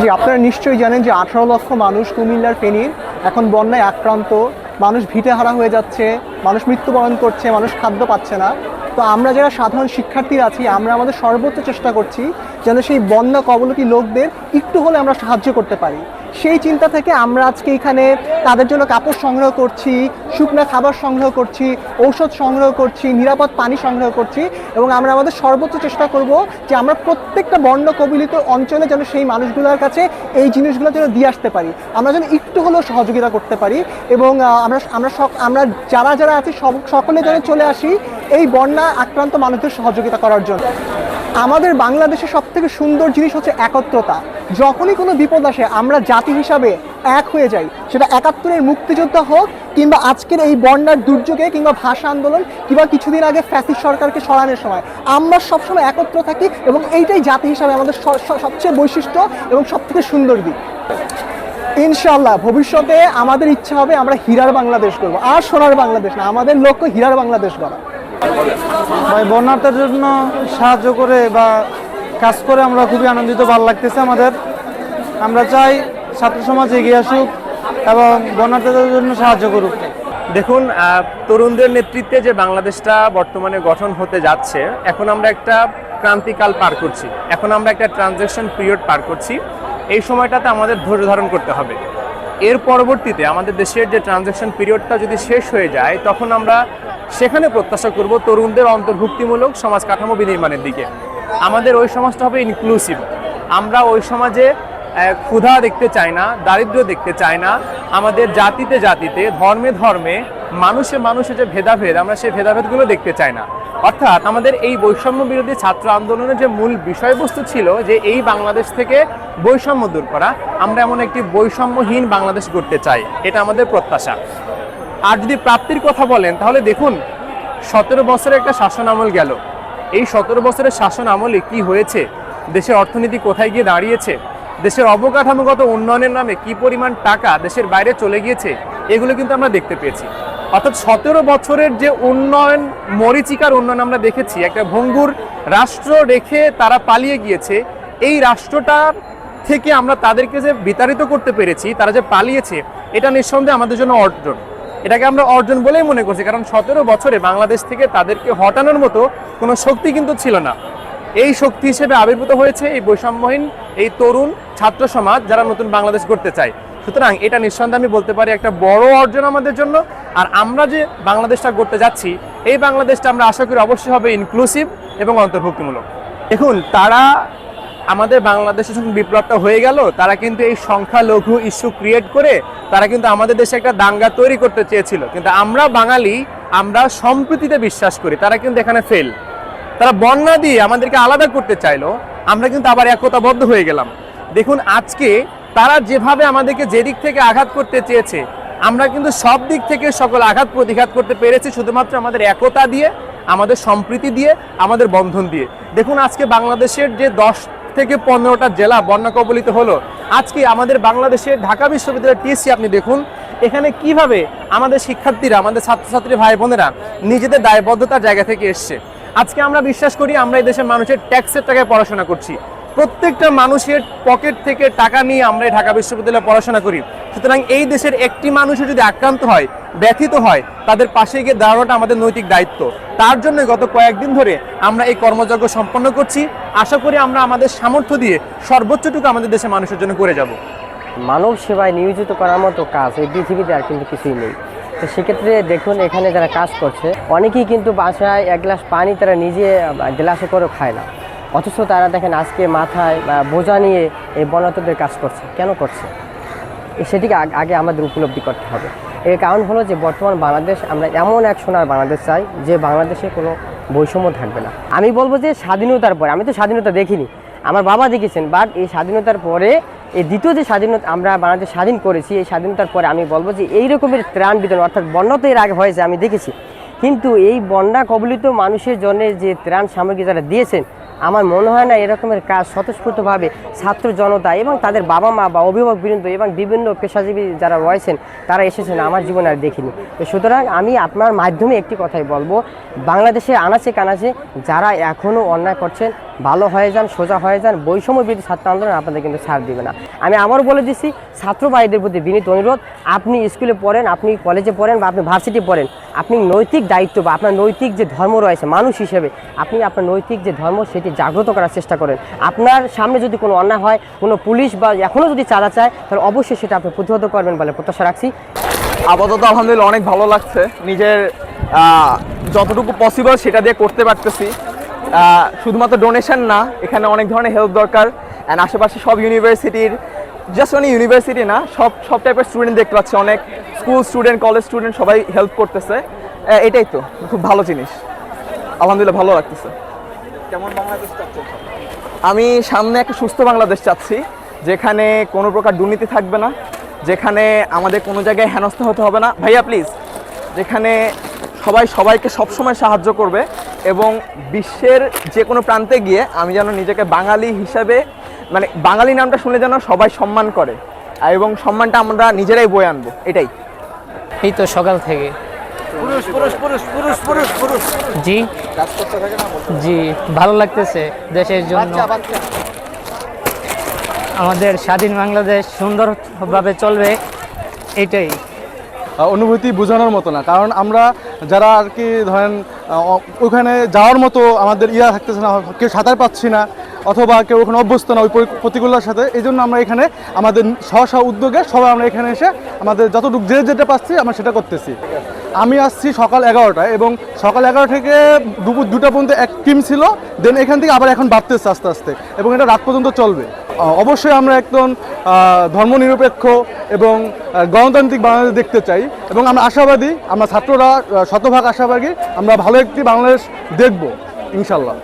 জি, আপনারা নিশ্চয়ই জানেন যে আঠারো লক্ষ মানুষ কুমিল্লার ফেনীর এখন বন্যায় আক্রান্ত। মানুষ ভিটে হারা হয়ে যাচ্ছে, মানুষ মৃত্যুবরণ করছে, মানুষ খাদ্য পাচ্ছে না। তো আমরা যারা সাধারণ শিক্ষার্থী আছি, আমরা আমাদের সর্বোচ্চ চেষ্টা করছি যেন সেই বন্যা কবলতি লোকদের একটু হলে আমরা সাহায্য করতে পারি। সেই চিন্তা থেকে আমরা আজকে এখানে তাদের জন্য কাপড় সংগ্রহ করছি, শুকনো খাবার সংগ্রহ করছি, ঔষধ সংগ্রহ করছি, নিরাপদ পানি সংগ্রহ করছি এবং আমরা আমাদের সর্বোচ্চ চেষ্টা করব যে আমরা প্রত্যেকটা বন্য কবিলিত অঞ্চলে যেন সেই মানুষগুলোর কাছে এই জিনিসগুলো যেন দিয়ে আসতে পারি। আমরা যেন একটু হলেও সহযোগিতা করতে পারি এবং আমরা আমরা আমরা যারা যারা আছি সব, সকলে যেন চলে আসি এই বন্যা আক্রান্ত মানুষদের সহযোগিতা করার জন্য। আমাদের বাংলাদেশের সব থেকে সুন্দর জিনিস হচ্ছে একত্রতা। যখনই কোনো বিপদ আসে, আমরা জাতি হিসাবে এক হয়ে যাই। সেটা একাত্তরের মুক্তিযোদ্ধা হোক কিংবা আজকের এই বন্যার দুর্যোগে কিংবা ভাষা আন্দোলন কিংবা কিছুদিন আগে ফ্যাসিস্ট সরকারকে সরানোর সময়, আমরা সবসময় একত্র থাকি এবং এইটাই জাতি হিসাবে আমাদের সবচেয়ে বৈশিষ্ট্য এবং সবথেকে সুন্দর দিক। ইনশাল্লাহ ভবিষ্যতে আমাদের ইচ্ছা হবে আমরা হীরার বাংলাদেশ করব। আর সোনার বাংলাদেশ না, আমাদের লক্ষ্য হীরার বাংলাদেশ করা বন্যার্থের জন্য সাহায্য করে বা কাজ করে আমরা খুবই আনন্দিত, ভালো লাগতেছে আমাদের। আমরা চাই ছাত্র সমাজ এগিয়ে আসুক এবং বন্যার্থীদের জন্য সাহায্য করুক। দেখুন তরুণদের নেতৃত্বে যে বাংলাদেশটা বর্তমানে গঠন হতে যাচ্ছে, এখন আমরা একটা ক্রান্তিকাল পার করছি। এখন আমরা একটা ট্রানজ্যাকশন পিরিয়ড পার করছি। এই সময়টাতে আমাদের ধৈর্য ধারণ করতে হবে। এর পরবর্তীতে আমাদের দেশের যে ট্রানজ্যাকশন পিরিয়ডটা যদি শেষ হয়ে যায়, তখন আমরা সেখানে প্রত্যাশা করব তরুণদের অন্তর্ভুক্তিমূলক সমাজ কাঠামো বিনির্মাণের দিকে। আমাদের ওই সমাজটা হবে ইনক্লুসিভ আমরা ওই সমাজে ক্ষুধা দেখতে চাই না দারিদ্র দেখতে চাই না। আমাদের জাতিতে জাতিতে, ধর্মে ধর্মে, মানুষে মানুষে যে ভেদাভেদ, আমরা সেই ভেদাভেদগুলো দেখতে চাই না। অর্থাৎ আমাদের এই বৈষম্য বিরোধী ছাত্র আন্দোলনের যে মূল বিষয়বস্তু ছিল, যে এই বাংলাদেশ থেকে বৈষম্য দূর করা, আমরা এমন একটি বৈষম্যহীন বাংলাদেশ গড়তে চাই। এটা আমাদের প্রত্যাশা। আর যদি প্রাপ্তির কথা বলেন, তাহলে দেখুন, সতেরো বছরের একটা শাসন আমল গেল। এই সতেরো বছরের শাসন আমলে কি হয়েছে? দেশের অর্থনীতি কোথায় গিয়ে দাঁড়িয়েছে? দেশের অবকাঠামোগত উন্নয়নের নামে কি পরিমাণ টাকা দেশের বাইরে চলে গিয়েছে? এগুলো কিন্তু আমরা দেখতে পেয়েছি। অর্থাৎ সতেরো বছরের যে উন্নয়ন, মরিচিকার উন্নয়ন আমরা দেখেছি, একটা ভঙ্গুর রাষ্ট্র রেখে তারা পালিয়ে গিয়েছে। এই রাষ্ট্রটার থেকে আমরা তাদেরকে যে বিতাড়িত করতে পেরেছি, তারা যে পালিয়েছে, এটা নিঃসন্দেহে আমাদের জন্য অর্জন। এটাকে আমরা অর্জন বলেই মনে করছি, কারণ সতেরো বছরে বাংলাদেশ থেকে তাদেরকে হটানোর মতো কোনো শক্তি কিন্তু ছিল না। এই শক্তি হিসেবে আবির্ভূত হয়েছে এই বৈষম্যহীন, এই তরুণ ছাত্র সমাজ যারা নতুন বাংলাদেশ করতে চায়। সুতরাং এটা নিঃসন্দেহে আমি বলতে পারি একটা বড় অর্জন আমাদের জন্য। আর আমরা যে বাংলাদেশটা করতে যাচ্ছি, এই বাংলাদেশটা আমরা আশা করি অবশ্যই হবে ইনক্লুসিভ এবং অন্তর্ভুক্তিমূলক। দেখুন, তারা আমাদের বাংলাদেশে যখন বিপ্লবটা হয়ে গেল, তারা কিন্তু এই সংখ্যালঘু ইস্যু ক্রিয়েট করে, তারা কিন্তু আমাদের দেশে একটা দাঙ্গা তৈরি করতে চেয়েছিল। কিন্তু আমরা বাঙালি, আমরা সম্প্রীতিতে বিশ্বাস করি, তারা কিন্তু এখানে ফেল তারা বন্যা দিয়ে আমাদেরকে আলাদা করতে চাইলো, আমরা কিন্তু আবার একতাবদ্ধ হয়ে গেলাম। দেখুন, আজকে তারা যেভাবে আমাদেরকে যে দিক থেকে আঘাত করতে চেয়েছে, আমরা কিন্তু সব দিক থেকে সকল আঘাত প্রতিঘাত করতে পেরেছি, শুধুমাত্র আমাদের একতা দিয়ে, আমাদের সম্প্রীতি দিয়ে, আমাদের বন্ধন দিয়ে। দেখুন, আজকে বাংলাদেশের যে দশ থেকে পনেরোটা জেলা বন্যা কবলিত হলো। আজকে আমাদের বাংলাদেশে ঢাকা বিশ্ববিদ্যালয়ের টিএসসি আপনি দেখুন, এখানে কীভাবে আমাদের শিক্ষার্থীরা, আমাদের ছাত্রছাত্রী ভাই বোনেরা নিজেদের দায়বদ্ধতার জায়গা থেকে এসছে। আজকে আমরা বিশ্বাস করি আমরা এই দেশের মানুষের ট্যাক্সের টাকায় পড়াশোনা করছি। প্রত্যেকটা মানুষের পকেট থেকে টাকা নিয়ে আমরা ঢাকা বিশ্ববিদ্যালয়ে পড়াশোনা করি। সুতরাং এই দেশের একটি মানুষের যদি আক্রান্ত হয়, ব্যথিত হয়, তাদের পাশে গিয়ে দাঁড়ানোটা আমাদের নৈতিক দায়িত্ব। তার জন্য গত কয়েকদিন ধরে আমরা এই কর্মযজ্ঞ সম্পন্ন করছি। আশা করি আমরা আমাদের সামর্থ্য দিয়ে সর্বোচ্চটুকু আমাদের দেশের মানুষের জন্য করে যাব। মানব সেবায় নিয়োজিত করার মতো কাজ এই পৃথিবীতে আর কিন্তু কিছুই নেই। তো সেক্ষেত্রে দেখুন, এখানে যারা কাজ করছে, অনেকেই কিন্তু বাসায় এক গ্লাস পানি তারা নিজে গ্লাসে করেও খায় না। অথচ তারা দেখেন আজকে মাথায় বোঝা নিয়ে এই বনাতদের কাজ করছে। কেন করছে? সেটিকে আগে আমাদের উপলব্ধি করতে হবে। এর কারণ হলো যে বর্তমান বাংলাদেশ, আমরা এমন এক সোনার বাংলাদেশ চাই যে বাংলাদেশে কোনো বৈষম্য থাকবে না। আমি বলব যে স্বাধীনতার পরে, আমি তো স্বাধীনতা দেখিনি, আমার বাবা দেখেছেন বাট এই স্বাধীনতার পরে, এই দ্বিতীয় যে স্বাধীনতা আমরা বাংলাদেশ স্বাধীন করেছি, এই স্বাধীনতার পরে আমি বলব যে এই রকমের ত্রাণ বিতরণ, অর্থাৎ বন্যা তো এর আগে হয়েছে আমি দেখেছি। কিন্তু এই বন্যা কবলিত মানুষের জন্য যে ত্রাণ সামগ্রী যারা দিয়েছেন আমার মনে হয় না এরকমের কাজ স্বতঃস্ফূর্তভাবে ছাত্র জনতা এবং তাদের বাবা মা বা অভিভাবক বৃন্দ এবং বিভিন্ন পেশাজীবী যারা রয়েছেন, তারা এসেছেন আমার জীবনে আর দেখিনি। তো সুতরাং আমি আপনার মাধ্যমে একটি কথাই বলব বাংলাদেশে আনাচে কানাচে যারা এখনও অন্যায় করছেন ভালো হয়ে যান, সোজা হয়ে যান, বৈষম্য বিরোধী ছাত্র আন্দোলন আপনাদের কিন্তু ছাড় দিবে না। আমি আবার বলে দিচ্ছি, ছাত্র ভাইদের প্রতি বিনীত অনুরোধ, আপনি স্কুলে পড়েন, আপনি কলেজে পড়েন বা আপনি ভার্সিটি পড়েন, আপনি নৈতিক দায়িত্ব বা আপনার নৈতিক যে ধর্ম রয়েছে, মানুষ হিসেবে আপনি আপনার নৈতিক যে ধর্ম সেটি জাগ্রত করার চেষ্টা করেন। আপনার সামনে যদি কোনো অন্যায় হয়, কোনো পুলিশ বা এখনও যদি চাঁদা চায়, তাহলে অবশ্যই সেটা আপনি প্রতিহত করবেন বলে প্রত্যাশা রাখছি। আপাতত আলহামদুলিল্লাহ অনেক ভালো লাগছে। নিজের যতটুকু পসিবল সেটা দিয়ে করতে পারতেছি। শুধুমাত্র ডোনেশন না এখানে অনেক ধরনের হেল্প দরকার অ্যান্ড আশেপাশে সব ইউনিভার্সিটির জাস্ট অনলি ইউনিভার্সিটি না সব সব টাইপের স্টুডেন্ট দেখতে পাচ্ছি অনেক স্কুল স্টুডেন্ট কলেজ স্টুডেন্ট সবাই হেল্প করতেছে। এটাই তো খুব ভালো জিনিস। আলহামদুলিল্লাহ ভালো লাগতেছে। কেমন আমি সামনে একটা সুস্থ বাংলাদেশ চাচ্ছি যেখানে কোনো প্রকার দুর্নীতি থাকবে না যেখানে আমাদের কোনো জায়গায় হেনস্থা হতে হবে না। ভাইয়া প্লিজ যেখানে সবাই সবাইকে সবসময় সাহায্য করবে এবং বিশ্বের যে কোনো প্রান্তে গিয়ে আমি যেন নিজেকে বাঙালি হিসাবে মানে বাঙালি নামটা শুনে যেন সবাই সম্মান করে। আর এবং সম্মানটা আমরা নিজেরাই বয়ে আনব এটাই। এই তো সকাল থেকে। জি। জি ভালো লাগতেছে দেশের জন্য। আমাদের স্বাধীন বাংলাদেশ সুন্দরভাবে চলবে এটাই। অনুভূতি বোঝানোর মতো না। কারণ আমরা যারা আর কি ধরেন ওখানে যাওয়ার মতো আমাদের ইয়া থাকতেছে না, কেউ সাঁতার পাচ্ছি না, অথবা কেউ ওখানে অভ্যস্ত না ওই পরি- প্রতিকূলতার সাথে, এই জন্য আমরা এখানে আমাদের স্ব স্ব উদ্যোগে সবাই আমরা এখানে এসে আমাদের যতটুকু যে যেটা পাচ্ছি আমরা সেটা করতেছি। আমি আসছি সকাল এগারোটায় এবং সকাল এগারো থেকে দুপুর দুটা পর্যন্ত এক টিম ছিল দেন এখান থেকে আবার এখন বাড়তেছে আস্তে আস্তে এবং এটা রাত পর্যন্ত চলবে। অবশ্যই আমরা একদম ধর্মনিরপেক্ষ এবং গণতান্ত্রিক বাংলাদেশ দেখতে চাই। এবং আমরা আশাবাদী, আমরা ছাত্ররা শতভাগ আশাবাদী, আমরা ভালো একটি বাংলাদেশ দেখব ইনশাল্লাহ